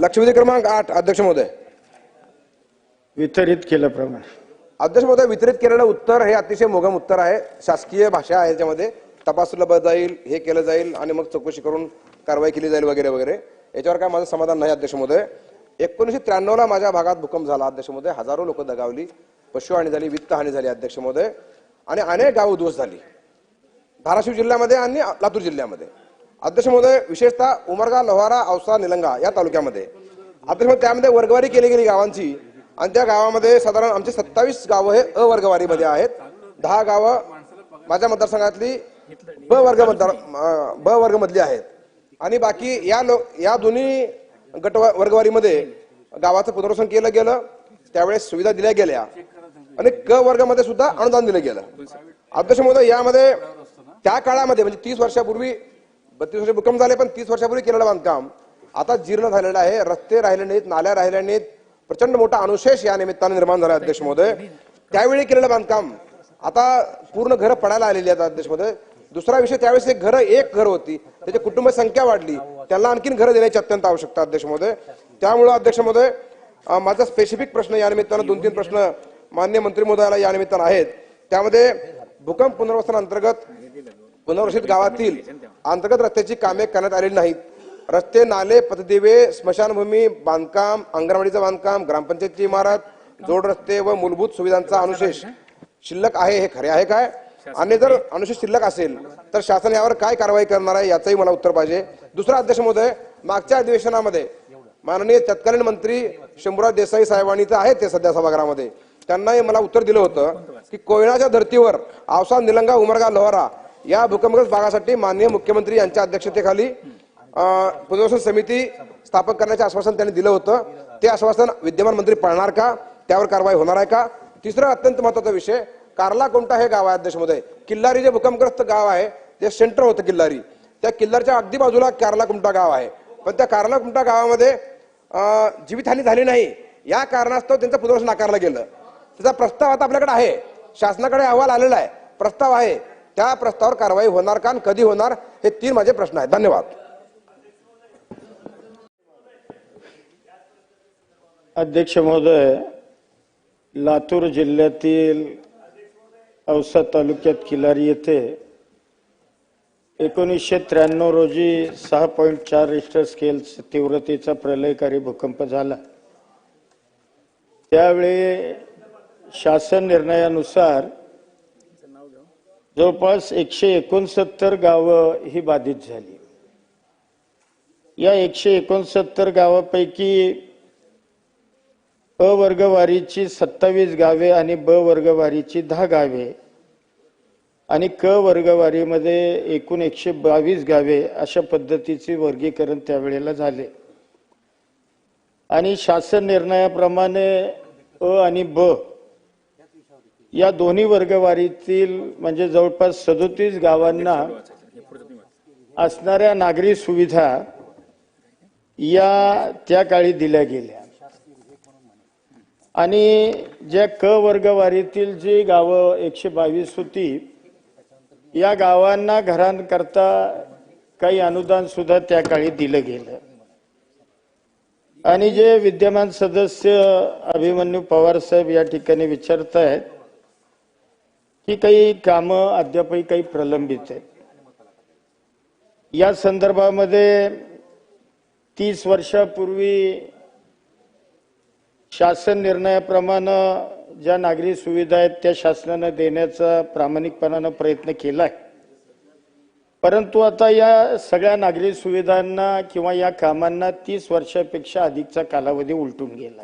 लक्षवेधी क्रमांक आठ अध्यक्ष महोदय. वितरित केल्याप्रमाणे. अध्यक्ष महोदय वितरित केलेलं उत्तर हे अतिशय मोगम उत्तर आहे. शासकीय भाषा आहे याच्यामध्ये. तपासलं जाईल हे केलं जाईल आणि मग चौकशी करून कारवाई केली जाईल वगैरे वगैरे. याच्यावर काय माझं समाधान नाही अध्यक्ष महोदय. एकोणीसशे त्र्याण्णवला माझ्या भागात भूकंप झाला अध्यक्ष महोदय. हजारो लोक दगावली. पशुहानी झाली वित्त हानी झाली अध्यक्ष महोदय. आणि अनेक गावं उद्ध्वस्त झाली. धाराशिव जिल्ह्यामध्ये आणि लातूर जिल्ह्यामध्ये. अध्यक्ष महोदय विशेषतः उमरगा लोहारा औसा निलंगा या तालुक्यामध्ये. अध्यक्ष महोदय त्यामध्ये वर्गवारी केली गेली गावांची. आणि त्या गावामध्ये साधारण आमचे सत्तावीस गावं हे अवर्गवारीमध्ये आहेत. दहा गावं माझ्या मतदारसंघातली ब वर्ग मतदार ब वर्ग मधली आहेत. आणि बाकी या लो या दोन्ही गट वर्गवारीमध्ये गावाचं पुनर्वसन केलं गेलं. त्यावेळेस सुविधा दिल्या गेल्या. आणि क वर्गामध्ये सुद्धा अनुदान दिलं गेलं. अध्यक्ष महोदय यामध्ये त्या काळामध्ये म्हणजे तीस वर्षापूर्वी बत्तीस वर्ष भूकंप झाले पण तीस वर्षापूर्वी केलेलं बांधकाम. आता जीर्ण झालेलं आहे रस्ते राहिले नाहीत नाल्या राहिल्या नाहीत. प्रचंड मोठा अनुशेष या निमित्ताने निर्माण झाला अध्यक्ष महोदय. त्यावेळी केलेलं बांधकाम आता पूर्ण घरं पडायला आलेली आहेत अध्यक्ष महोदय. दुसरा विषय त्यावेळेस एक घर एक घर होती. त्याची कुटुंब संख्या वाढली. त्यांना आणखीन घरं देण्याची अत्यंत आवश्यकता अध्यक्ष महोदय. त्यामुळे अध्यक्ष महोदय माझा स्पेसिफिक प्रश्न या निमित्तानं दोन तीन प्रश्न मान्य मंत्री महोदयाला या निमित्तानं आहेत. त्यामध्ये भूकंप पुनर्वसन अंतर्गत पुनर्वसित गावातील अंतर्गत रस्त्याची कामे करण्यात आलेली नाहीत. रस्ते नाले पथदिवे स्मशानभूमी बांधकाम अंगणवाडीचं बांधकाम ग्रामपंचायतची इमारत जोड रस्ते व मूलभूत सुविधांचा अनुशेष शिल्लक आहे हे खरे आहे काय? आणि जर अनुशेष शिल्लक असेल तर शासन यावर काय कारवाई करणार आहे याचंही मला उत्तर पाहिजे. दुसरा अध्यक्ष महोदय मागच्या अधिवेशनामध्ये माननीय तत्कालीन मंत्री शंभूराज देसाई साहेबांनी तर आहेत ते सध्या सभागृहामध्ये. त्यांनाही मला उत्तर दिलं होतं की कोयनाच्या धर्तीवर आवसा निलंगा उमरगा लोहारा या भूकंपग्रस्त भागासाठी माननीय मुख्यमंत्री यांच्या अध्यक्षतेखाली पुनर्वसन समिती स्थापन करण्याचे आश्वासन त्यांनी दिलं होतं. ते आश्वासन विद्यमान मंत्री पाळणार का? त्यावर कारवाई होणार आहे का? तिसरा अत्यंत महत्त्वाचा विषय कार्ला कोणता हे गाव आहे अध्यक्ष किल्लारी जे भूकंपग्रस्त गाव आहे ते सेंटर होतं किल्लारी त्या किल्लारच्या अगदी बाजूला कार्ला कुमटा गाव आहे? पण त्या कार्ला कुमटा गावामध्ये जीवितहानी झाली नाही या कारणास्तव त्यांचं पुनर्वसन नाकारलं गेलं. त्याचा प्रस्ताव आता आपल्याकडे आहे. शासनाकडे अहवाल आलेला आहे. प्रस्ताव आहे. त्या प्रस्तावावर कारवाई होणार का कधी होणार हे तीन माझे प्रश्न आहेत. धन्यवाद. अध्यक्ष महोदय लातूर जिल्ह्यातील औसा तालुक्यात किलारी येथे एकोणीसशे त्र्याण्णव रोजी सहा पॉईंट चार रिस्टर स्केल तीव्रतेचा प्रलयकारी भूकंप झाला. त्यावेळी शासन निर्णयानुसार जवळपास एकशे एकोणसत्तर गावं ही बाधित झाली. या एकशे एकोणसत्तर गावापैकी अ वर्गवारीची सत्तावीस गावे आणि ब वर्गवारीची दहा गावे आणि क वर्गवारीमध्ये एकूण एकशे बावीस गावे अशा पद्धतीचे वर्गीकरण त्यावेळेला झाले. आणि शासन निर्णयाप्रमाणे अ आणि ब या दोन्ही वर्गवारीतील म्हणजे जवळपास सदोतीस गावांना असणाऱ्या नागरी सुविधा या त्या काळी दिल्या गेल्या. आणि ज्या क वर्गवारीतील जी गावं एकशे बावीस होती या गावांना घरांकरता काही अनुदान सुद्धा त्या काळी दिलं गेलं. आणि जे विद्यमान सदस्य अभिमन्यू पवार साहेब या ठिकाणी विचारत आहेत की काही कामं अद्यापही काही प्रलंबित आहेत. या संदर्भामध्ये तीस वर्षापूर्वी शासन निर्णयाप्रमाणे ज्या नागरी सुविधा आहेत त्या शासनानं देण्याचा प्रामाणिकपणानं प्रयत्न केलाय परंतु आता या सगळ्या नागरी सुविधांना किंवा या कामांना तीस वर्षापेक्षा अधिकचा कालावधी उलटून गेला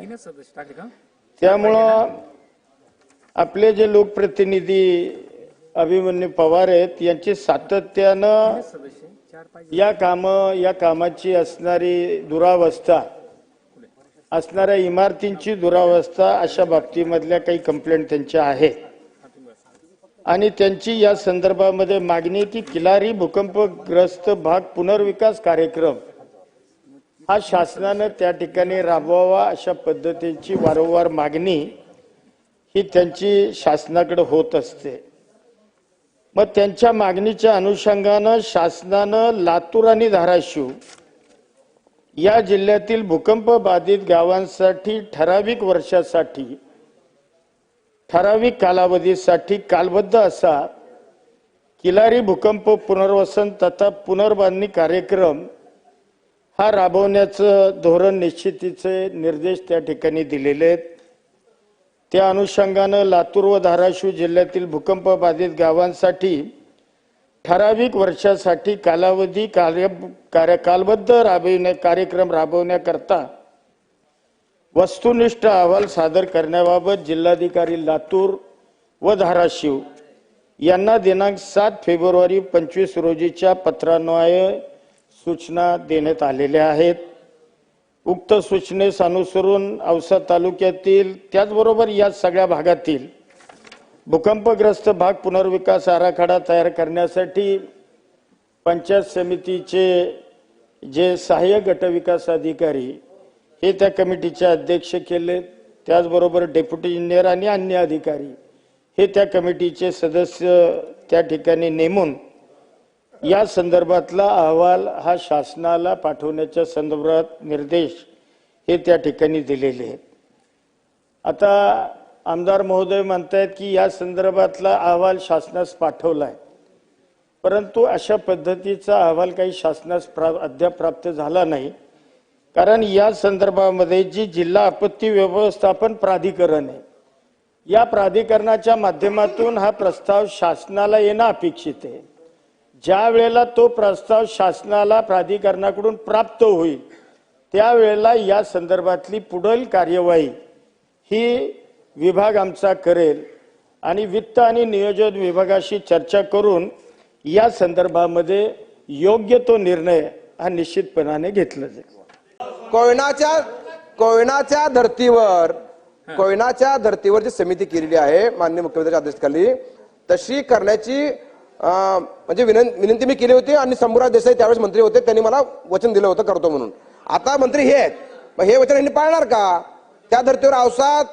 त्यामुळं आपले जे लोकप्रतिनिधी अभिमन्यू पवार आहेत यांची सातत्यानं या काम या कामाची असणारी दुरावस्था असणाऱ्या इमारतींची दुरावस्था अशा बाबतीमधल्या काही कंप्लेंट त्यांच्या आहेत. आणि त्यांची या संदर्भामध्ये मागणी की किलारी भूकंपग्रस्त भाग पुनर्विकास कार्यक्रम हा शासनानं त्या ठिकाणी राबवावा अशा पद्धतीची वारंवार मागणी ही त्यांची शासनाकडे होत असते. मग त्यांच्या मागणीच्या अनुषंगानं शासनानं लातूर आणि धाराशिव या जिल्ह्यातील भूकंप बाधित गावांसाठी ठराविक वर्षासाठी ठराविक कालावधीसाठी कालबद्ध असा किलारी भूकंप पुनर्वसन तथा पुनर्बांधणी कार्यक्रम हा राबवण्याचं धोरण निश्चितीचे निर्देश त्या ठिकाणी दिलेले आहेत. त्या अनुषंगानं लातूर व धाराशिव जिल्ह्यातील भूकंप बाधित गावांसाठी ठराविक वर्षासाठी कालावधी कार्य कार्य कालबद्ध राबविण्या कार्यक्रम राबवण्याकरता वस्तुनिष्ठ अहवाल सादर करण्याबाबत जिल्हाधिकारी लातूर व धाराशिव यांना दिनांक सात फेब्रुवारी पंचवीस रोजीच्या पत्रान्वये सूचना देण्यात आलेल्या आहेत. उक्त सूचनेस अनुसरून औसा तालुक्यातील त्याचबरोबर या सगळ्या भागातील भूकंपग्रस्त भाग पुनर्विकास आराखडा तयार करण्यासाठी पंचायत समितीचे जे सहाय्यक गटविकास अधिकारी हे त्या कमिटीचे अध्यक्ष केले. त्याचबरोबर डेप्युटी इंजिनियर आणि अन्य अधिकारी हे त्या कमिटीचे सदस्य त्या ठिकाणी नेमून या संदर्भातला अहवाल हा शासनाला पाठवण्याच्या संदर्भात निर्देश हे त्या ठिकाणी दिलेले आहेत. आता आमदार महोदय म्हणतायत की या संदर्भातला अहवाल शासनास पाठवलाय. परंतु अशा पद्धतीचा अहवाल काही शासनास प्रा- अद्याप प्राप्त झाला नाही. कारण या संदर्भामध्ये जी जिल्हा आपत्ती व्यवस्थापन प्राधिकरण आहे या प्राधिकरणाच्या माध्यमातून हा प्रस्ताव शासनाला येणं अपेक्षित आहे. ज्या वेळेला तो प्रस्ताव शासनाला प्राधिकरणाकडून प्राप्त होईल त्यावेळेला या संदर्भातली पुढील कार्यवाही ही विभाग आमचा करेल आणि वित्त आणि नियोजन विभागाशी चर्चा करून या संदर्भामध्ये योग्य तो निर्णय हा निश्चितपणाने घेतला जाईल. कोयनाच्या कोयनाच्या धर्तीवर कोयनाच्या धर्तीवर जी समिती केलेली आहे माननीय मुख्यमंत्र्यांच्या आदेशाखाली तशी करण्याची म्हणजे विनं- विनंती मी केली होती आणि शंभूराज देसाई त्यावेळेस मंत्री होते त्यांनी मला वचन दिलं होतं करतो म्हणून. आता मंत्री हे आहेत. मग हे वचन यांनी पाळणार का? त्या धर्तीवर औसाद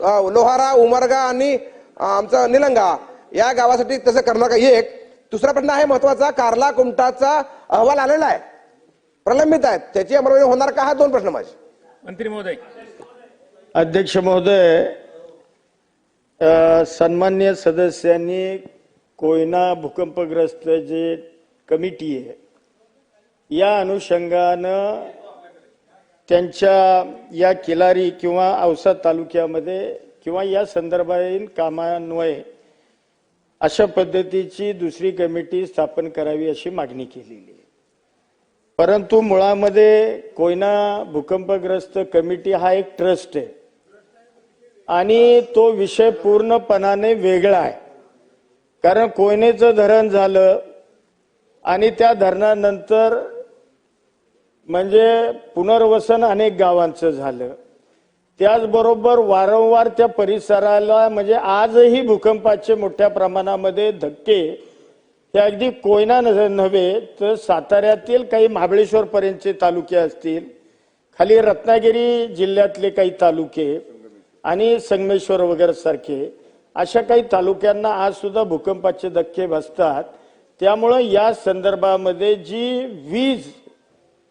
अं, लोहारा उमरगा आणि आमचं निलंगा या गावासाठी तसं करणार का? एक. दुसरा प्रश्न आहे महत्त्वाचा कारला कुमटाचा अहवाल आलेला आहे. प्रलंबित आहेत. त्याची अंमलबजावणी होणार का? हा दोन प्रश्न माझे. मंत्री महोदय. अध्यक्ष महोदय सन्मान्य सदस्यांनी कोयना भूकंपग्रस्त जे कमिटी आहे या अनुषंगानं त्यांच्या या किलारी किंवा औसा तालुक्यामध्ये किंवा या संदर्भातील कामान्वये अशा पद्धतीची दुसरी कमिटी स्थापन करावी अशी मागणी केलेली आहे. परंतु मुळामध्ये कोयना भूकंपग्रस्त कमिटी हा एक ट्रस्ट आहे आणि तो विषय पूर्णपणाने वेगळा आहे. कारण कोयनेचं धरण झालं आणि त्या धरणानंतर म्हणजे पुनर्वसन अनेक गावांचं झालं. त्याचबरोबर वारंवार त्या परिसराला म्हणजे आजही भूकंपाचे मोठ्या प्रमाणामध्ये धक्के हे अगदी कोयना न- नव्हे तर साताऱ्यातील काही महाबळेश्वर पर्यंतचे तालुके असतील खाली रत्नागिरी जिल्ह्यातले काही तालुके आणि संगमेश्वर वगैरे सारखे अशा काही तालुक्यांना आज सुद्धा भूकंपाचे धक्के बसतात. त्यामुळं या संदर्भामध्ये जी वीज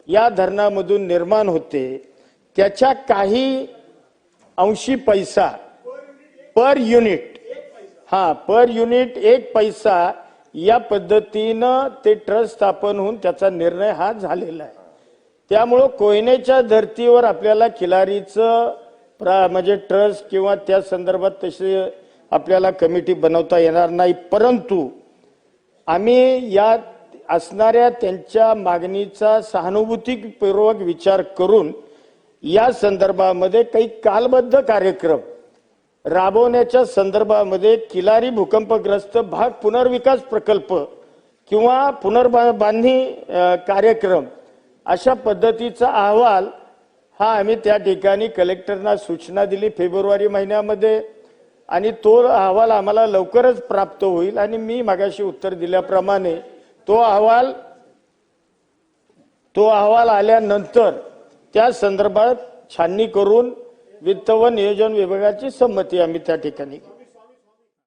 या धरणामधून निर्माण होते त्याच्या काही अंशी पैसा पर युनिट हा पर युनिट एक पैसा या पद्धतीनं ते ट्रस्ट स्थापन होऊन त्याचा निर्णय हा झालेला आहे. त्यामुळं कोयनेच्या धर्तीवर आपल्याला खिलारीचं प्रा- म्हणजे ट्रस्ट किंवा त्या संदर्भात तसे आपल्याला कमिटी बनवता येणार नाही. परंतु आम्ही या असणाऱ्या त्यांच्या मागणीचा सहानुभूतीपूर्वक विचार करून या संदर्भामध्ये काही कालबद्ध कार्यक्रम राबवण्याच्या संदर्भामध्ये किलारी भूकंपग्रस्त भाग पुनर्विकास प्रकल्प किंवा पुनर्बांधणी कार्यक्रम अशा पद्धतीचा अहवाल हा आम्ही त्या ठिकाणी कलेक्टरना सूचना दिली. फेब्रुवारी महिन्यामध्ये आणि तो अहवाल आम्हाला लवकरच प्राप्त होईल आणि मी मागाशी उत्तर दिल्याप्रमाणे तो अहवाल तो अहवाल आल्यानंतर त्या संदर्भात छाननी करून वित्त व नियोजन विभागाची संमती आम्ही त्या ठिकाणी